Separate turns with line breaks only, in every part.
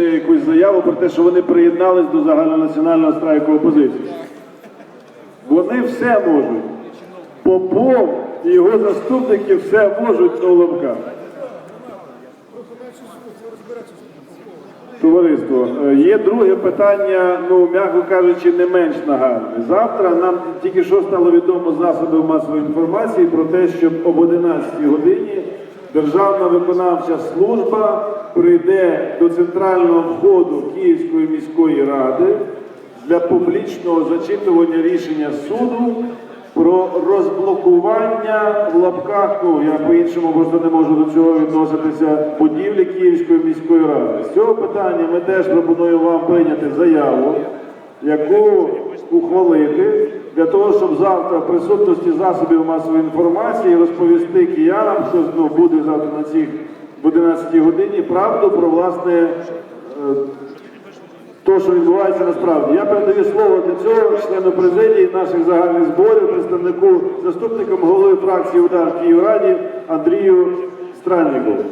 публічну якусь заяву про те, що вони приєднались до загальнонаціонального страйку опозиції. Вони все можуть. Попов і його заступники все можуть на лобках. Товариство, е, є друге питання, ну м'яко кажучи, не менш нагальне. Завтра нам тільки що стало відомо засобів масової інформації про те, що об 11 годині Державна виконавча служба прийде до центрального входу Київської міської ради для публічного зачитування рішення суду про розблокування в лапках, ну я по-іншому просто не можу до цього відноситися, будівлі Київської міської ради. З цього питання ми теж пропонуємо вам прийняти заяву, яку ухвалити для того, щоб завтра в присутності засобів масової інформації розповісти киянам, що ну, буде завтра на цих в 11 годині, правду про власне. е, то, що відбувається насправді. Я передаю слово для цього члену президії наших загальних зборів, представнику заступником голови фракції удар в Київраді Андрію Страннікову.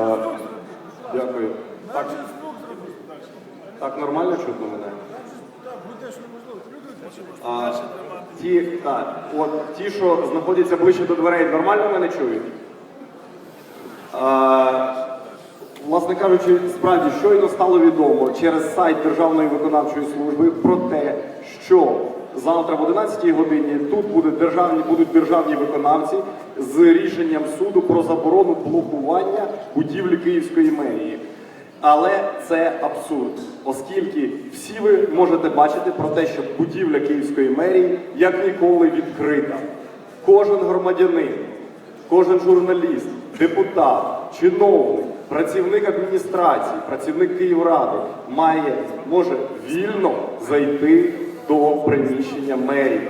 А, Дякую. Так, так нормально чутно мене? А, ті, так, от, ті, що знаходяться ближче до дверей, нормально мене чують? Власне кажучи, справді щойно стало відомо через сайт Державної виконавчої служби про те, що завтра в 11 годині тут буде державні, будуть державні виконавці з рішенням суду про заборону блокування будівлі Київської мерії. Але це абсурд, оскільки всі ви можете бачити про те, що будівля Київської мерії як ніколи відкрита. Кожен громадянин, кожен журналіст, депутат, чиновник, працівник адміністрації, працівник Київради має може вільно зайти до приміщення мерії.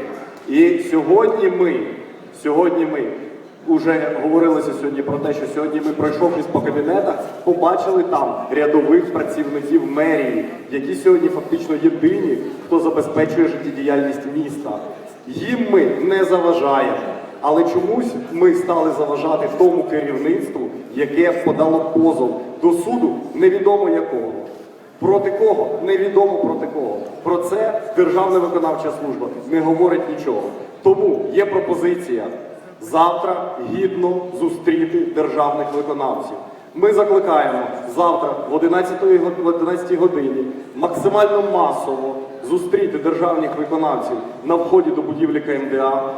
І сьогодні ми, сьогодні ми Уже говорилося сьогодні про те, що сьогодні ми, пройшовшись по кабінетах, побачили там рядових працівників мерії, які сьогодні фактично єдині, хто забезпечує життєдіяльність міста. Їм ми не заважаємо, але чомусь ми стали заважати тому керівництву, яке подало позов до суду, невідомо якого. Проти кого? Невідомо проти кого. Про це Державна виконавча служба не говорить нічого. Тому є пропозиція завтра гідно зустріти державних виконавців. Ми закликаємо завтра в 11 в 11 годині максимально масово зустріти державних виконавців на вході до будівлі КМДА.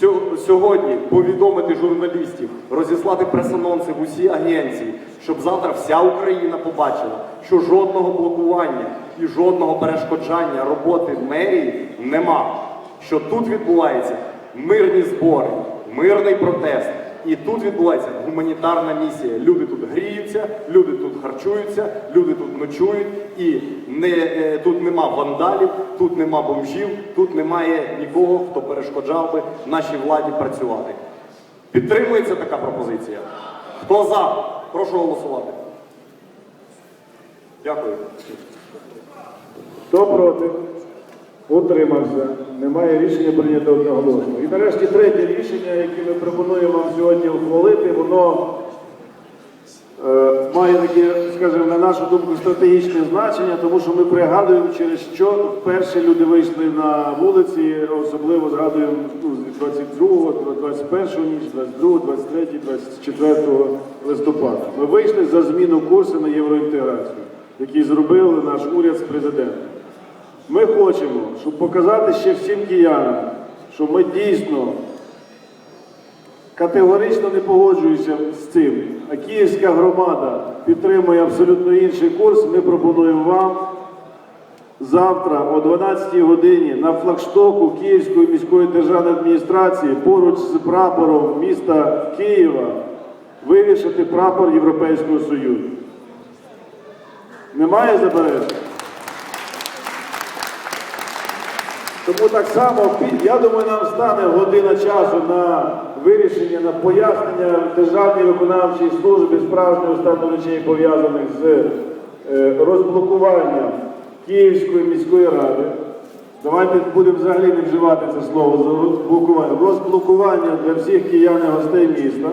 Сьо- Сьогодні повідомити журналістів, розіслати прес-анонси в усі агенції, щоб завтра вся Україна побачила, що жодного блокування і жодного перешкоджання роботи мерії нема. Що тут відбуваються мирні збори, мирний протест. І тут відбувається гуманітарна місія. Люди тут гріються, люди тут харчуються, люди тут ночують, і не, е, тут нема вандалів, тут нема бомжів, тут немає нікого, хто перешкоджав би нашій владі працювати. Підтримується така пропозиція? Хто за? Прошу голосувати. Дякую.
Хто проти? Утримався. Немає рішення прийнято одноголосно. І нарешті третє рішення, яке ми пропонуємо вам сьогодні ухвалити, воно має таке, скажімо, на нашу думку, стратегічне значення, тому що ми пригадуємо, через що вперше люди вийшли на вулиці, особливо згадуємо ну, з 22, 21 ніч, 22, 23, 24 листопада. Ми вийшли за зміну курсу на євроінтеграцію, який зробив наш уряд з президентом. Ми хочемо, щоб показати ще всім киянам, що ми дійсно категорично не погоджуємося з цим. А київська громада підтримує абсолютно інший курс. Ми пропонуємо вам завтра о 12 годині на флагштоку Київської міської державної адміністрації поруч з прапором міста Києва вивішати прапор Європейського Союзу. Немає заперечень? Тому так само, я думаю, нам стане година часу на вирішення, на пояснення Державній виконавчій службі справжнього стану речей, пов'язаних з е, розблокуванням Київської міської ради. Давайте будемо взагалі не вживати це слово за розблокування. Розблокування для всіх киян і гостей міста.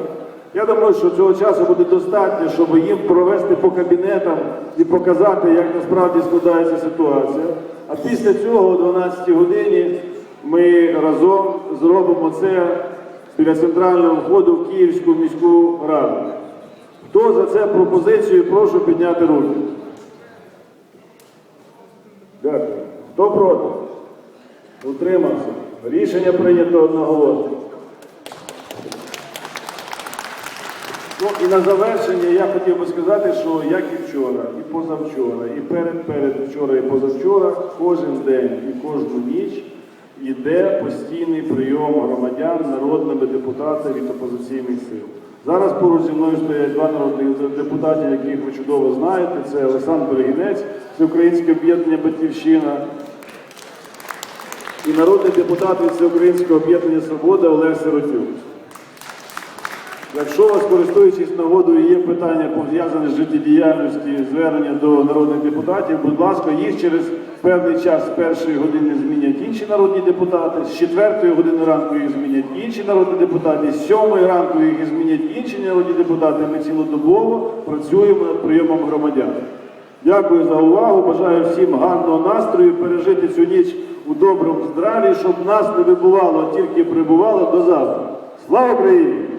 Я думаю, що цього часу буде достатньо, щоб їм провести по кабінетам і показати, як насправді складається ситуація. А після цього, о 12 годині, ми разом зробимо це біля центрального входу в Київську міську раду. Хто за це пропозицію, прошу підняти руки. Дякую. Хто проти? Утримався. Рішення прийнято одноголосно. Ну і на завершення я хотів би сказати, що як і вчора, і позавчора, і перед перед вчора, і позавчора, кожен день і кожну ніч йде постійний прийом громадян народними депутатами від опозиційних сил. Зараз поруч зі мною стоять два народних депутатів, яких ви чудово знаєте. Це Олександр Берегінець, це Українське об'єднання Батьківщина і народний депутат від Всеукраїнського об'єднання Свобода Олег Сиротюк. Якщо у вас, користуючись нагодою, є питання пов'язані з життєдіяльністю, звернення до народних депутатів, будь ласка, їх через певний час з першої години змінять інші народні депутати, з четвертої години ранку їх змінять інші народні депутати, з сьомої ранку їх змінять інші народні депутати. Ми цілодобово працюємо над прийомом громадян. Дякую за увагу. Бажаю всім гарного настрою, пережити цю ніч у доброму здраві, щоб нас не вибувало, а тільки прибувало до завтра. Слава Україні!